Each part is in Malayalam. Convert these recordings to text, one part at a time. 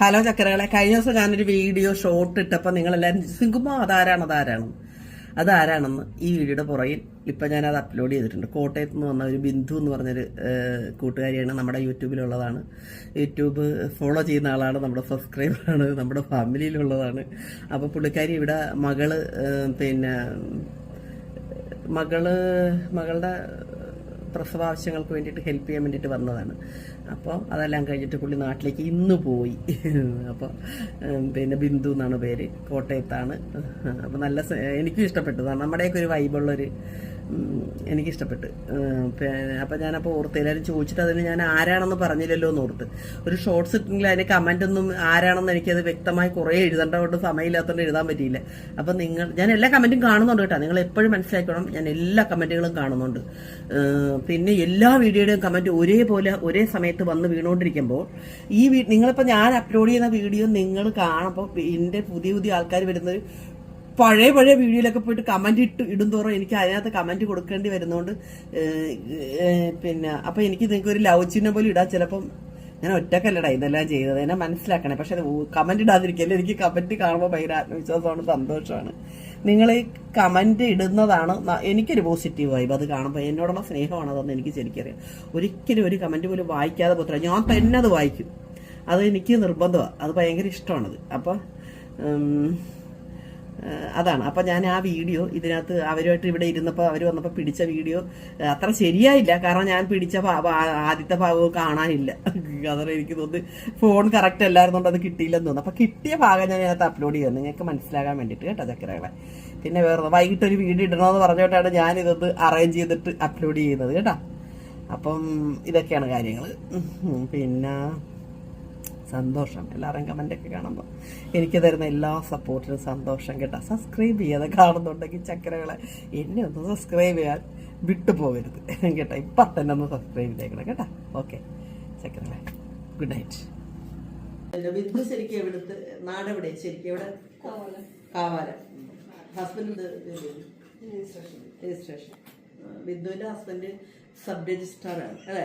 ഹലോ ചക്കരകളെ കഴിഞ്ഞ ദിവസം ഞാനൊരു വീഡിയോ ഷോർട്ട് ഇട്ടപ്പോൾ നിങ്ങളെല്ലാവരും സിങ്കുമ്പോൾ അതാരാണ് അതാരാണ്? അതാരാണെന്ന് ഈ വീഡിയോയുടെ പുറകിൽ ഇപ്പം ഞാനത് അപ്ലോഡ് ചെയ്തിട്ടുണ്ട്. കോട്ടയത്ത് നിന്ന് വന്ന ഒരു ബിന്ദു എന്ന് പറഞ്ഞൊരു കൂട്ടുകാരിയാണ് നമ്മുടെ യൂട്യൂബിലുള്ളതാണ്. യൂട്യൂബ് ഫോളോ ചെയ്യുന്ന ആളാണ് നമ്മുടെ സബ്സ്ക്രൈബറാണ് നമ്മുടെ ഫാമിലിയിലുള്ളതാണ്. അപ്പോൾ പുള്ളിക്കാരി ഇവിടെ മകൾ പിന്നെ മകൾ മകളുടെ പ്രസവ ആവശ്യങ്ങൾക്ക് വേണ്ടിയിട്ട് ഹെൽപ്പ് ചെയ്യാൻ വേണ്ടിയിട്ട് വന്നതാണ്. അപ്പോൾ അതെല്ലാം കഴിഞ്ഞിട്ട് പുള്ളി നാട്ടിലേക്ക് ഇന്ന് പോയി. അപ്പോൾ പിന്നെ ബിന്ദു എന്നാണ് പേര് കോട്ടയത്താണ്. അപ്പോൾ നല്ല എനിക്കും ഇഷ്ടപ്പെട്ടു. കാരണം നമ്മുടെയൊക്കെ ഒരു വൈബുള്ളൊരു എനിക്കിഷ്ടപ്പെട്ട്. അപ്പോൾ ഞാനപ്പോൾ ഓർത്ത് എല്ലാവരും ചോദിച്ചിട്ട് അതിന് ഞാൻ ആരാണെന്ന് പറഞ്ഞില്ലല്ലോ എന്ന് ഓർത്ത്. ഒരു ഷോർട്സ് ഇട്ടെങ്കിൽ അതിന് കമന്റ് ഒന്നും ആരാണെന്ന് എനിക്കത് വ്യക്തമായി കുറേ എഴുതേണ്ടതുകൊണ്ട് സമയമില്ലാത്തതുകൊണ്ട് എഴുതാൻ പറ്റിയില്ല. അപ്പം നിങ്ങൾ ഞാൻ എല്ലാ കമന്റും കാണുന്നുണ്ട് കേട്ടോ. നിങ്ങൾ എപ്പോഴും മനസ്സിലാക്കണം ഞാൻ എല്ലാ കമന്റുകളും കാണുന്നുണ്ട്. പിന്നെ എല്ലാ വീഡിയോയുടെയും കമന്റ് ഒരേപോലെ ഒരേ സമയത്ത് വന്ന് വീണുകൊണ്ടിരിക്കുമ്പോൾ ഈ നിങ്ങളിപ്പോൾ ഞാൻ അപ്ലോഡ് ചെയ്യുന്ന വീഡിയോ നിങ്ങൾ കാണുമ്പോൾ എന്റെ പുതിയ പുതിയ ആൾക്കാർ വരുന്നത് പഴയ പഴയ വീഡിയോയിലൊക്കെ പോയിട്ട് കമന്റ് ഇട്ട് ഇടും തോറും എനിക്ക് അതിനകത്ത് കമന്റ് കൊടുക്കേണ്ടി വരുന്നതുകൊണ്ട് പിന്നെ അപ്പൊ എനിക്ക് നിങ്ങൾക്ക് ഒരു ലവ് ചിഹ്നം പോലും ഇടാൻ ചിലപ്പം ഞാൻ ഒറ്റക്കല്ലടാ ഇതെല്ലാം ചെയ്തത്. എന്നെ മനസ്സിലാക്കണേ. പക്ഷെ കമന്റ് ഇടാതിരിക്കല്ലേ എനിക്ക് കമന്റ് കാണുമ്പോൾ ഭയങ്കര ആത്മവിശ്വാസമാണ് സന്തോഷമാണ്. നിങ്ങൾ ഈ കമന്റ് ഇടുന്നതാണ് എനിക്കൊരു പോസിറ്റീവ് വൈബ് അത് കാണുമ്പോൾ എന്നോടുള്ള സ്നേഹമാണ് അതെന്ന് എനിക്ക് ശരിക്കറിയാം. ഒരിക്കലും ഒരു കമന്റ് പോലും വായിക്കാതെ പുത്ര ഞാൻ തന്നെ അത് വായിക്കും. അത് എനിക്ക് നിർബന്ധമാണ് അത് ഭയങ്കര ഇഷ്ടമാണത്. അപ്പോൾ അതാണ്. അപ്പം ഞാൻ ആ വീഡിയോ ഇതിനകത്ത് അവരുമായിട്ട് ഇവിടെ ഇരുന്നപ്പോൾ അവർ വന്നപ്പോൾ പിടിച്ച വീഡിയോ അത്ര ശരിയായില്ല. കാരണം ഞാൻ പിടിച്ച ആദ്യത്തെ ഭാഗവും കാണാനില്ല. അതാണ് എനിക്ക് തോന്നുന്നു ഫോൺ കറക്റ്റ് അല്ലായിരുന്നുകൊണ്ട് അത് കിട്ടിയില്ലെന്ന് തോന്നുന്നു. അപ്പം കിട്ടിയ ഭാഗം ഞാൻ അതിനകത്ത് അപ്ലോഡ് ചെയ്യുന്നത് നിങ്ങൾക്ക് മനസ്സിലാകാൻ വേണ്ടിയിട്ട് കേട്ടോ ചക്കരകളെ. പിന്നെ വേറെ വൈകിട്ട് ഒരു വീഡിയോ ഇടണമെന്ന് പറഞ്ഞുകൊണ്ടാണ് ഞാൻ ഇതൊന്ന് അറേഞ്ച് ചെയ്തിട്ട് അപ്ലോഡ് ചെയ്യുന്നത് കേട്ടോ. അപ്പം ഇതൊക്കെയാണ് കാര്യങ്ങൾ പിന്നെ സന്തോഷം. എല്ലാവരും കമന്റൊക്കെ കാണുമ്പോൾ എനിക്ക് തരുന്ന എല്ലാ സപ്പോർട്ടിനും സന്തോഷം കേട്ടോ. സബ്സ്ക്രൈബ് ചെയ്യാതെ കാണുന്നുണ്ടെങ്കിൽ ചക്കരകളെ എന്നെ ഒന്ന് സബ്സ്ക്രൈബ് ചെയ്യാൻ വിട്ടുപോകരുത് കേട്ടോ. ഇപ്പം തന്നെ ഒന്ന് സബ്സ്ക്രൈബ് ചെയ്തേക്കണം കേട്ടോ. ഓക്കെ ചക്കരകളെ ഗുഡ് നൈറ്റ് ബിന്ദു ശരിക്കും എവിടുത്തെ നാടെവിടെ ശരിക്കും എവിടെ? കാവാലം. ഹസ്ബൻഡ് രജിസ്ട്രേഷൻ ബിന്ദുവിന്റെ ഹസ്ബൻഡ് സബ് രജിസ്ട്രാറാണ് അല്ലേ?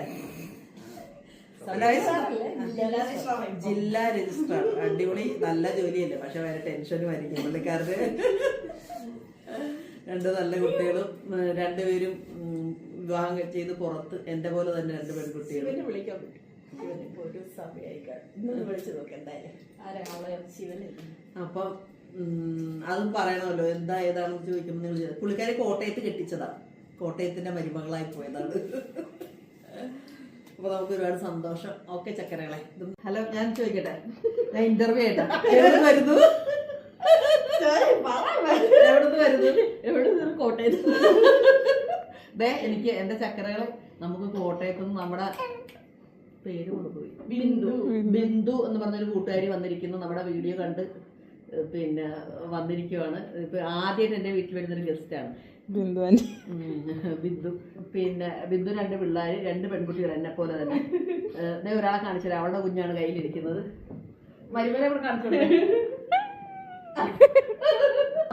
ജില്ലാ രജിസ്ട്രാർ അടിപൊളി നല്ല ജോലിയല്ലേ? പക്ഷെ വേറെ ടെൻഷനും ആയിരിക്കും. പുള്ളിക്കാരന് രണ്ട് നല്ല കുട്ടികളും രണ്ടുപേരും വിവാഹം ചെയ്ത് പുറത്ത് എന്റെ പോലെ തന്നെ രണ്ട് പെൺകുട്ടികളും. വിളിക്കാൻ പറ്റും. ഒരു സമയമായി കാണും. ഇന്നൊന്ന് വിളിച്ചു നോക്ക് എന്തായാലും. ആരാ? അവളെ ശിവനല്ലേ അപ്പം അതും പറയണമല്ലോ. എന്താ ഏതാണെന്ന് ചോദിക്കുമ്പോൾ നിങ്ങൾ പുള്ളിക്കാരി കോട്ടയത്ത് കെട്ടിച്ചതാണ് കോട്ടയത്തിന്റെ മരുമകളായി പോയതാണ്. അപ്പൊ നമുക്ക് ഒരുപാട് സന്തോഷം. ഓക്കെ ചക്കരകളെ. ഹലോ ഞാൻ ചോദിക്കട്ടെ? ഞാൻ ഇന്റർവ്യൂ ആയിട്ടാ എവിടെ വരുന്നു? എവിടുന്ന് വരുന്നു? എവിടുന്ന് കോട്ടയത്ത്. ദേ എനിക്ക് എന്റെ ചക്കരകളെ നമുക്ക് കോട്ടയത്ത് നിന്ന് നമ്മുടെ പേര് കൊണ്ടുപോയി. ബിന്ദു. ബിന്ദു എന്ന് പറഞ്ഞൊരു കൂട്ടുകാരി വന്നിരിക്കുന്നു. നമ്മുടെ വീഡിയോ കണ്ട് പിന്നെ വന്നിരിക്കുവാണ്. ഇപ്പൊ ആദ്യം എന്റെ വീട്ടിൽ വരുന്നൊരു ഗസ്റ്റാണ് ബിന്ദു ബിന്ദു. പിന്നെ ബിന്ദു രണ്ട് പിള്ളേര് രണ്ട് പെൺകുട്ടികൾ എന്നെ പോലെ തന്നെ. ഇതേ ദേ ഒരാളെ കാണിച്ചില്ല അവളുടെ കുഞ്ഞാണ് കയ്യിലിരിക്കുന്നത്.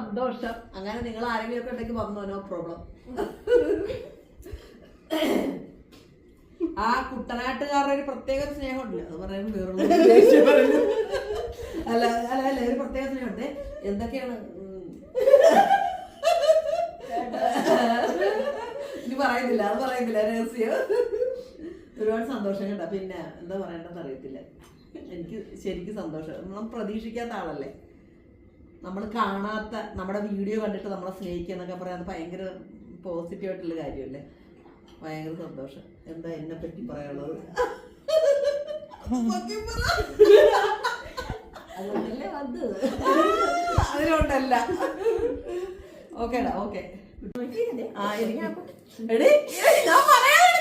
സന്തോഷം. അങ്ങനെ നിങ്ങൾ ആരെങ്കിലും ഒക്കെ ഉണ്ടെങ്കിൽ വന്നോ നോ പ്രോബ്ലം ആ കുട്ടനാട്ടുകാരുടെ ഒരു പ്രത്യേക സ്നേഹമുണ്ട്. അത് പറയാൻ വേറുള്ള അല്ല അല്ല ഒരു പ്രത്യേക സ്നേഹമുണ്ട് എന്തൊക്കെയാണ്. ഇനി പറയുന്നില്ല അത് പറയുന്നില്ല രഹസ്യം. ഒരുപാട് സന്തോഷം കേട്ടോ പിന്നെ എന്താ പറയണ്ടെന്ന് അറിയത്തില്ല. എനിക്ക് ശരിക്കും സന്തോഷം. നമ്മൾ പ്രതീക്ഷിക്കാത്ത ആളല്ലേ? നമ്മൾ കാണാത്ത നമ്മുടെ വീഡിയോ കണ്ടിട്ട് നമ്മളെ സ്നേഹിക്കുക എന്നൊക്കെ പറയാൻ ഭയങ്കര പോസിറ്റീവ് ആയിട്ടുള്ള കാര്യമല്ലേ? ഭയങ്കര സന്തോഷം. എന്താ എന്നെ പറ്റി പറയാനുള്ളത്. അതുകൊണ്ടല്ലേ വന്നത് അതിനോണ്ടല്ല. ഓക്കേടാ ഓക്കെ. നോക്കിയിരുന്നേ. ആ എനിക്ക് എടേ ഞാൻ പറയാൻ